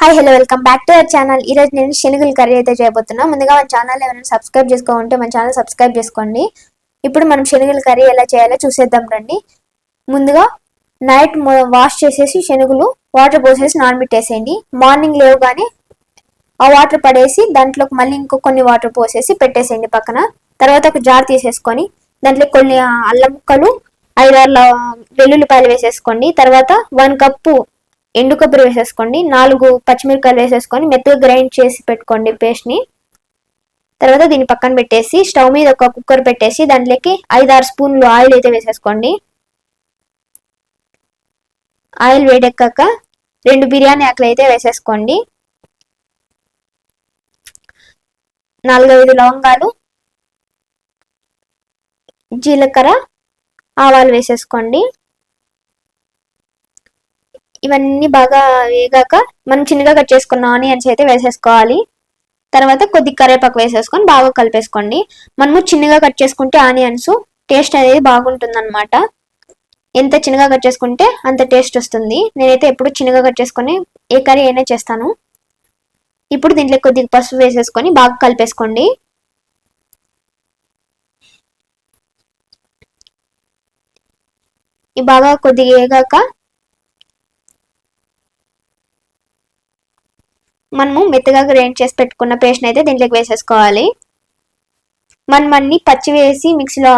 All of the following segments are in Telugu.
Hi hello welcome back to our channel ఈ రోజు నేను శనగలు కర్రీ అయితే చేయబోతున్నా. ముందుగా మన ఛానల్ ఎవరైనా సబ్స్క్రైబ్ చేసుకోవాలంటే మన ఛానల్ సబ్స్క్రైబ్ చేసుకోండి. ఇప్పుడు మనం శనగలు కర్రీ ఎలా చేయాలో చూసేద్దాం రండి. ముందుగా నైట్ వాష్ చేసేసి శనగలు వాటర్ పోసేసి నానబెట్టేసేయండి. మార్నింగ్ లేవుగానే ఆ వాటర్ పడేసి దాంట్లోకి మళ్ళీ ఇంకో కొన్ని వాటర్ పోసేసి పెట్టేసేయండి పక్కన. తర్వాత ఒక జార్ తీసేసుకొని దాంట్లో కొన్ని అల్లం ముక్కలు ఐదారు వెల్లుల్లిపాయలు వేసేసుకోండి. తర్వాత వన్ కప్పు ఎండు కొబ్బరి వేసేసుకోండి నాలుగు పచ్చిమిరపకాయలు వేసేసుకొని మెత్తగా గ్రైండ్ చేసి పెట్టుకోండి పేస్ట్ని తర్వాత దీన్ని పక్కన పెట్టేసి స్టవ్ మీద ఒక కుక్కర్ పెట్టేసి దాంట్లోకి ఆరు స్పూన్లు ఆయిల్ అయితే వేసేసుకోండి. ఆయిల్ వేడెక్కాక రెండు బిర్యానీ ఆకులు అయితే వేసేసుకోండి. నాలుగైదు లవంగాలు జీలకర్ర ఆవాలు వేసేసుకోండి. ఇవన్నీ బాగా వేగాక మనం చిన్నగా కట్ చేసుకున్న ఆనియన్స్ అయితే వేసేసుకోవాలి. తర్వాత కొద్ది కరివేపాకు వేసేసుకొని బాగా కలిపేసుకోండి. మనము చిన్నగా కట్ చేసుకుంటే ఆనియన్స్ టేస్ట్ అనేది బాగుంటుందన్నమాట. ఎంత చిన్నగా కట్ చేసుకుంటే అంత టేస్ట్ వస్తుంది. నేనైతే ఎప్పుడు చిన్నగా కట్ చేసుకొని ఏ కర్రీ అయినా చేస్తాను. ఇప్పుడు దీంట్లో కొద్దిగా పసుపు వేసేసుకొని బాగా కలిపేసుకోండి. బాగా కొద్దిగా వేగాక మనము మెత్తగా గ్రైండ్ చేసి పెట్టుకున్న పేస్ట్ని అయితే దీంట్లోకి వేసేసుకోవాలి. మనం అన్ని పచ్చి వేసి మిక్సీలో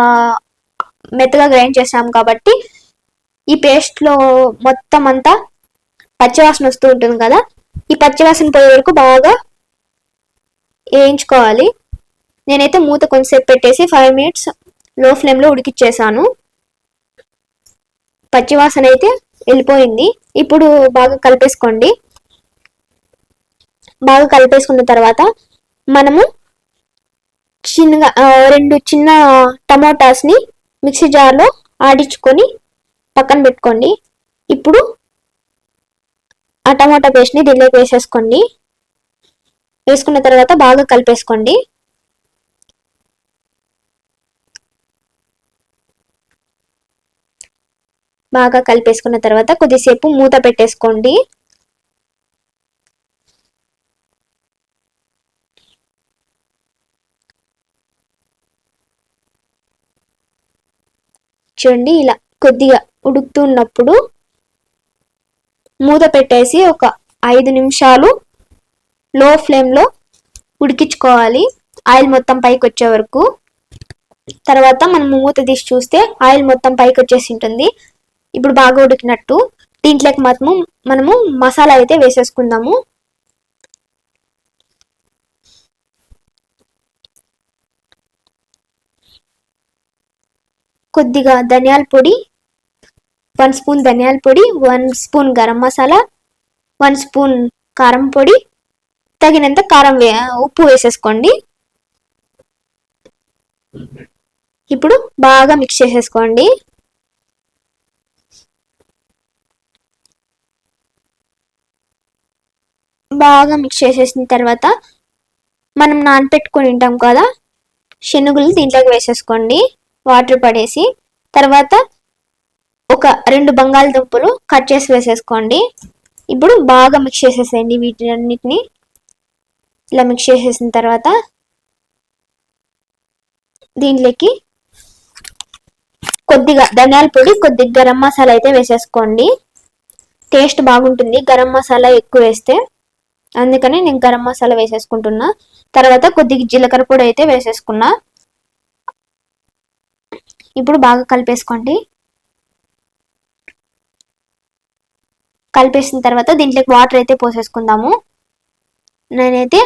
మెత్తగా గ్రైండ్ చేసాం కాబట్టి ఈ పేస్ట్లో మొత్తం అంతా పచ్చివాసన వస్తూ ఉంటుంది కదా. ఈ పచ్చివాసన పోయే వరకు బాగా వేయించుకోవాలి. నేనైతే మూత కొంచెంసేపు పెట్టేసి ఫైవ్ మినిట్స్లో ఫ్లేమ్లో ఉడికిచ్చేసాను. పచ్చివాసన అయితే వెళ్ళిపోయింది. ఇప్పుడు బాగా కలిపేసుకోండి. బాగా కలిపేసుకున్న తర్వాత మనము చిన్నగా రెండు చిన్న టమోటాస్ని మిక్సీ జార్లో ఆడించుకొని పక్కన పెట్టుకోండి. ఇప్పుడు ఆ టమోటా పేస్ట్ని దీనిలోకి వేసేసుకోండి. వేసుకున్న తర్వాత బాగా కలిపేసుకోండి. బాగా కలిపేసుకున్న తర్వాత కొద్దిసేపు మూత పెట్టేసుకోండి. చూడండి ఇలా కొద్దిగా ఉడుకుతున్నప్పుడు మూత పెట్టేసి ఒక ఐదు నిమిషాలు లో ఫ్లేమ్లో ఉడికించుకోవాలి. ఆయిల్ మొత్తం పైకి వచ్చే వరకు. తర్వాత మనం మూత తీసి చూస్తే ఆయిల్ మొత్తం పైకి వచ్చేసి ఉంటుంది. ఇప్పుడు బాగా ఉడికినట్టు. దీంట్లోకి మాత్రం మనము మసాలా అయితే వేసేసుకుందాము. కొద్దిగా ధనియాల పొడి వన్ స్పూన్ ధనియాల పొడి one spoon garam masala one spoon కారం పొడి. తగినంత కారం వే ఉప్పు వేసేసుకోండి. ఇప్పుడు బాగా మిక్స్ చేసేసుకోండి. బాగా మిక్స్ చేసేసిన తర్వాత మనం నానపెట్టుకొని ఉంటాం కదా శనుగులు దీంట్లోకి వేసేసుకోండి. వాటర్ పడేసి తర్వాత ఒక రెండు బంగాళదుంపలు కట్ చేసి వేసేసుకోండి. ఇప్పుడు బాగా మిక్స్ చేసేసేయండి వీటినన్నిటిని ఇలా మిక్స్ చేసేసిన తర్వాత దీంట్లోకి కొద్దిగా ధనియాల పొడి కొద్దిగా గరం మసాలా అయితే వేసేసుకోండి. టేస్ట్ బాగుంటుంది గరం మసాలా ఎక్కువ వేస్తే. అందుకని నేను గరం మసాలా వేసేసుకుంటున్నా. తర్వాత కొద్దిగా జీలకర్ర పొడి అయితే వేసేసుకున్నా. ఇప్పుడు బాగా కలిపేసుకోండి. కలిపేసిన తర్వాత దీంట్లోకి వాటర్ అయితే పోసేసుకుందాము. నేనైతే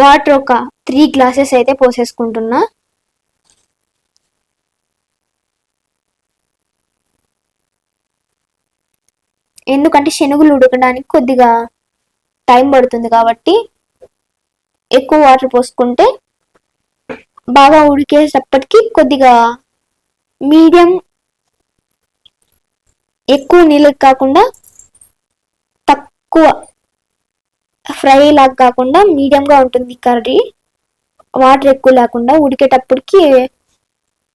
వాటర్ ఒక త్రీ గ్లాసెస్ అయితే పోసేసుకుంటున్నా. ఎందుకంటే శనుగులు ఉడకడానికి కొద్దిగా టైం పడుతుంది కాబట్టి ఎక్కువ వాటర్ పోసుకుంటే బాగా ఉడికేటప్పటికి కొద్దిగా మీడియం ఎక్కువ నీళ్ళకి కాకుండా తక్కువ ఫ్రై లాగా కాకుండా మీడియంగా ఉంటుంది కర్రీ. వాటర్ ఎక్కువ లేకుండా ఉడికేటప్పటికి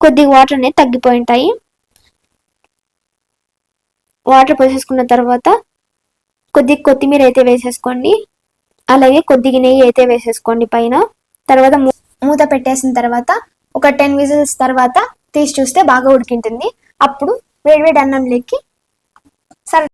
కొద్దిగా వాటర్ అనేది తగ్గిపోయి ఉంటాయి. వాటర్ పోసేసుకున్న తర్వాత కొద్దిగా కొత్తిమీర అయితే వేసేసుకోండి. అలాగే కొద్దిగా నెయ్యి అయితే వేసేసుకోండి పైన. తర్వాత మూత పెట్టేసిన తర్వాత ఒక టెన్ విజిల్స్ తర్వాత తీసి చూస్తే బాగా ఉడికింటుంది. అప్పుడు వేడివేడి అన్నంలోకి సర్వ్